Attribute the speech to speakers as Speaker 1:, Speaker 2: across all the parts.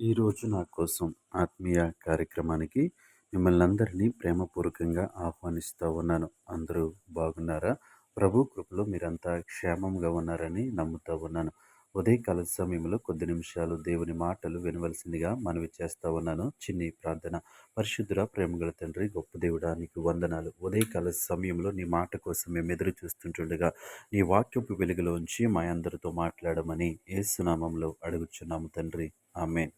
Speaker 1: ఈరోజు నా కోసం ఆత్మీయ కార్యక్రమానికి మిమ్మల్ని అందరినీ ప్రేమపూర్వకంగా ఆహ్వానిస్తూ ఉన్నాను. అందరూ బాగున్నారా? ప్రభు కృపలో మీరంతా క్షేమంగా ఉన్నారని నమ్ముతూ ఉన్నాను. ఉదయకాల సమయంలో కొద్ది నిమిషాలు దేవుని మాటలు వినవలసిందిగా మనవి చేస్తా ఉన్నాను. చిన్ని ప్రార్థన. పరిశుద్ధుర ప్రేమగల తండ్రి గొప్ప దేవుడా నీకు వందనాలు. ఉదయకాల సమయంలో నీ మాట కోసం మేము ఎదురు చూస్తుంటుండగా నీ వాక్యపు వెలుగులోంచి మా అందరితో మాట్లాడమని ఏసునామంలో అడుగుచున్నాము తండ్రి. ఆమెన్.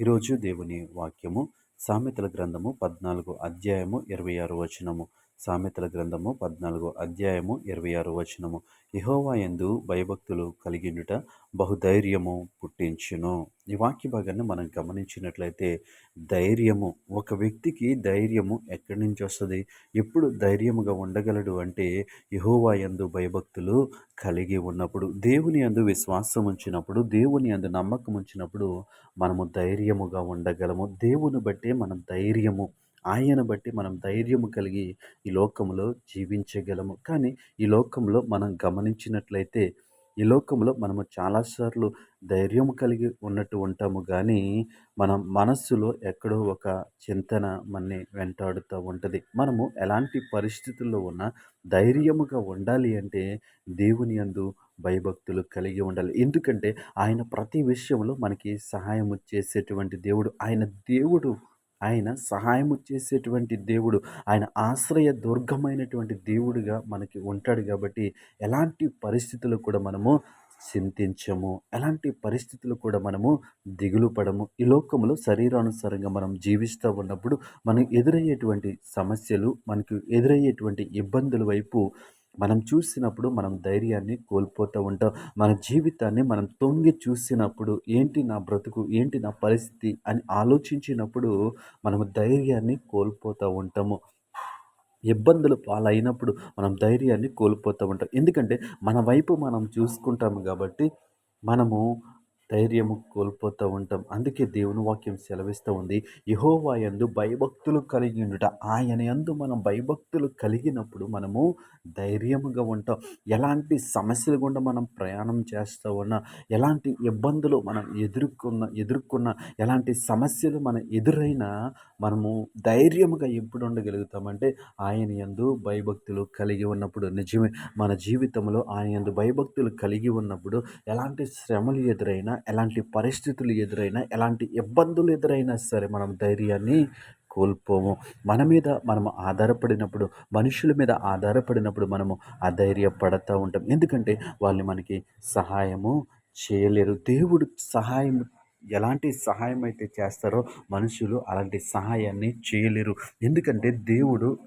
Speaker 1: ఈరోజు దేవుని వాక్యము సామెతల గ్రంథము పద్నాలుగు అధ్యాయము ఇరవై ఆరు వచనము. సామెతల గ్రంథము పద్నాలుగు అధ్యాయము ఇరవై ఆరు వచనము. ఇహోవా ఎందు భయభక్తులు కలిగిండుట బహుధైర్యము పుట్టించును. ఈ వాక్య భాగాన్ని మనం గమనించినట్లయితే ధైర్యము ఒక వ్యక్తికి ధైర్యము ఎక్కడి నుంచి వస్తుంది? ఎప్పుడు ధైర్యముగా ఉండగలడు అంటే ఇహోవా ఎందు భయభక్తులు కలిగి ఉన్నప్పుడు దేవుని అందు విశ్వాసం ఉంచినప్పుడు దేవుని అందు నమ్మకం ఉంచినప్పుడు మనము ధైర్యముగా ఉండగలము. దేవుని బట్టే మనం ధైర్యము. ఆయన బట్టి మనం ధైర్యము కలిగి ఈ లోకంలో జీవించగలము. కానీ ఈ లోకంలో మనం గమనించినట్లయితే ఈ లోకంలో మనము చాలాసార్లు ధైర్యం కలిగి ఉన్నట్టు ఉంటాము. కానీ మన మనస్సులో ఎక్కడో ఒక చింతన మనని వెంటాడుతూ ఉంటుంది. మనము ఎలాంటి పరిస్థితుల్లో ఉన్నా ధైర్యముగా ఉండాలి అంటే దేవుని అందు భయభక్తులు కలిగి ఉండాలి. ఎందుకంటే ఆయన ప్రతి విషయంలో మనకి సహాయం చేసేటువంటి దేవుడు. ఆయన దేవుడు ఆయన సహాయము చేసేటువంటి దేవుడు ఆయన ఆశ్రయ దుర్గమైనటువంటి దేవుడిగా మనకి ఉంటాడు కాబట్టి ఎలాంటి పరిస్థితులు కూడా మనము చింతించము. ఎలాంటి పరిస్థితులు కూడా మనము దిగులు పడము. ఈ లోకంలో శరీరానుసారంగా మనం జీవిస్తూ ఉన్నప్పుడు మనకు ఎదురయ్యేటువంటి సమస్యలు మనకు ఎదురయ్యేటువంటి ఇబ్బందుల వైపు మనం చూసినప్పుడు మనం ధైర్యాన్ని కోల్పోతూ ఉంటాం. మన జీవితాన్ని మనం తొంగి చూసినప్పుడు ఏంటి నా బ్రతుకు ఏంటి నా పరిస్థితి అని ఆలోచించినప్పుడు మనము ధైర్యాన్ని కోల్పోతూ ఉంటాము. ఇబ్బందులు పాలైనప్పుడు మనం ధైర్యాన్ని కోల్పోతూ ఉంటాం. ఎందుకంటే మన వైపు మనం చూసుకుంటాము కాబట్టి మనము ధైర్యము కోల్పోతూ ఉంటాం. అందుకే దేవుని వాక్యం సెలవిస్తూ ఉంది. యహోవా యందు భయభక్తులు కలిగి ఉండుట ఆయన యందు మనం భయభక్తులు కలిగినప్పుడు మనము ధైర్యముగా ఉంటాం. ఎలాంటి సమస్యలు గుండా మనం ప్రయాణం చేస్తూ ఉన్నా ఎలాంటి ఇబ్బందులు మనం ఎదుర్కొన్న ఎదుర్కొన్న ఎలాంటి సమస్యలు మనం ఎదురైనా మనము ధైర్యముగా ఎప్పుడు ఉండగలుగుతామంటే ఆయన యందు భయభక్తులు కలిగి ఉన్నప్పుడు. నిజమే మన జీవితంలో ఆయన యందు భయభక్తులు కలిగి ఉన్నప్పుడు ఎలాంటి శ్రమలు ఎదురైనా ఎలాంటి పరిస్థితులు ఎదురైనా ఎలాంటి ఇబ్బందులు ఎదురైనా సరే మనం ధైర్యాన్ని కోల్పోము. మన మీద మనము ఆధారపడినప్పుడు మనుషుల మీద ఆధారపడినప్పుడు మనము అధైర్యపడతా ఉంటాం. ఎందుకంటే వాళ్ళు మనకి సహాయము చేయలేరు. దేవుడు సహాయం ఎలాంటి సహాయం అయితే చేస్తారో మనుషులు అలాంటి సహాయాన్ని చేయలేరు. ఎందుకంటే దేవుడు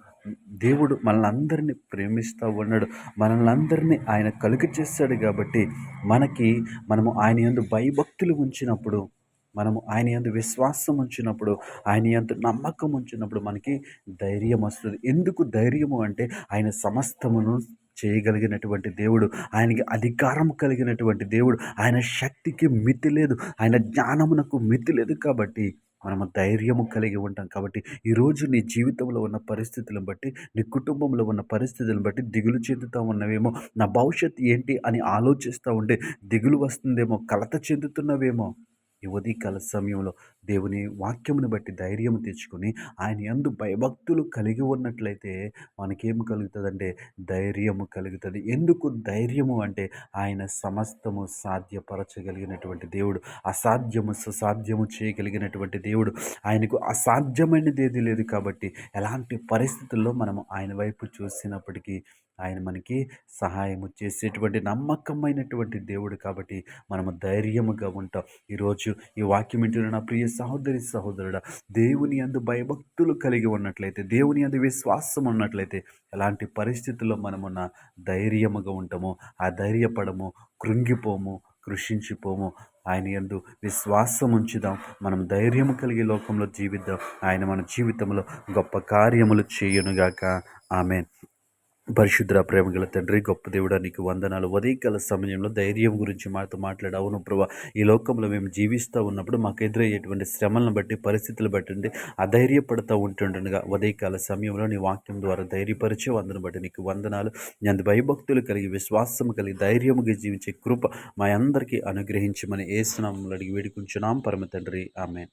Speaker 1: దేవుడు మనల్ని ప్రేమిస్తూ ఉన్నాడు. మనల్ని అందరినీ ఆయన కలుగు చేస్తాడు కాబట్టి మనకి మనము ఆయన ఎందు భయభక్తులు ఉంచినప్పుడు మనము ఆయన ఎందు విశ్వాసం ఉంచినప్పుడు ఆయన ఎందు నమ్మకం ఉంచినప్పుడు మనకి ధైర్యం వస్తుంది. ఎందుకు ధైర్యము అంటే ఆయన సమస్తమును చేయగలిగినటువంటి దేవుడు ఆయనకి అధికారం కలిగినటువంటి దేవుడు ఆయన శక్తికి మితి లేదు ఆయన జ్ఞానమునకు మితి లేదు కాబట్టి మనము ధైర్యము కలిగి ఉంటాం. కాబట్టి ఈరోజు నీ జీవితంలో ఉన్న పరిస్థితులను బట్టి నీ కుటుంబంలో ఉన్న పరిస్థితులను బట్టి దిగులు చెందుతూ ఉన్నవేమో నా భవిష్యత్తు ఏంటి అని ఆలోచిస్తూ ఉంటే దిగులు వస్తుందేమో కలత చెందుతున్నవేమో. ఈ ఉదయకాల సమయంలో దేవుని వాక్యమును బట్టి ధైర్యం తెచ్చుకొని ఆయన ఎందు భయభక్తులు కలిగి ఉన్నట్లయితే మనకేం కలుగుతుందంటే ధైర్యము కలుగుతుంది. ఎందుకు ధైర్యము అంటే ఆయన సమస్తము సాధ్యపరచగలిగినటువంటి దేవుడు అసాధ్యము సుసాధ్యము చేయగలిగినటువంటి దేవుడు. ఆయనకు అసాధ్యమైనది ఏది లేదు కాబట్టి ఎలాంటి పరిస్థితుల్లో మనము ఆయన వైపు చూసినప్పటికీ ఆయన మనకి సహాయము చేసేటువంటి నమ్మకమైనటువంటి దేవుడు కాబట్టి మనము ధైర్యముగా ఉంటాం. ఈరోజు ఈ వాక్యం ఇంటిలో నా ప్రియ సహోదరి సహోదరుడ దేవుని అందు భయభక్తులు కలిగి ఉన్నట్లయితే దేవుని అందు విశ్వాసం ఉన్నట్లయితే ఎలాంటి పరిస్థితుల్లో మనమున్న ధైర్యముగా ఉంటామో ఆ ధైర్యపడము కృంగిపోము కృషించిపోము ఆయన ఎందు విశ్వాసం ఉంచుదాం. మనం ధైర్యము కలిగి లోకంలో జీవిద్దాం. ఆయన మన జీవితంలో గొప్ప కార్యములు చేయనుగాక. ఆమె పరిశుద్ర ప్రేమగల తండ్రి గొప్ప దేవుడా నీకు వందనాలు. ఉదయకాల సమయంలో ధైర్యం గురించి మాతో మాట్లాడు. అవును ప్రభా ఈ లోకంలో మేము జీవిస్తూ ఉన్నప్పుడు మాకు ఎదురయ్యేటువంటి శ్రమలను బట్టి పరిస్థితులు బట్టి అధైర్యపడుతూ ఉంటుండగా ఉదయకాల సమయంలో నీ వాక్యం ద్వారా ధైర్యపరిచే వందను బట్టి నీకు వందనాలు. నేను భయభక్తులు కలిగి విశ్వాసం కలిగి ధైర్యముగా జీవించే కృప మా అందరికీ అనుగ్రహించమని ఏ స్నామంలో అడిగి వేడుకుంటున్నాం. పరమ తండ్రి ఆమె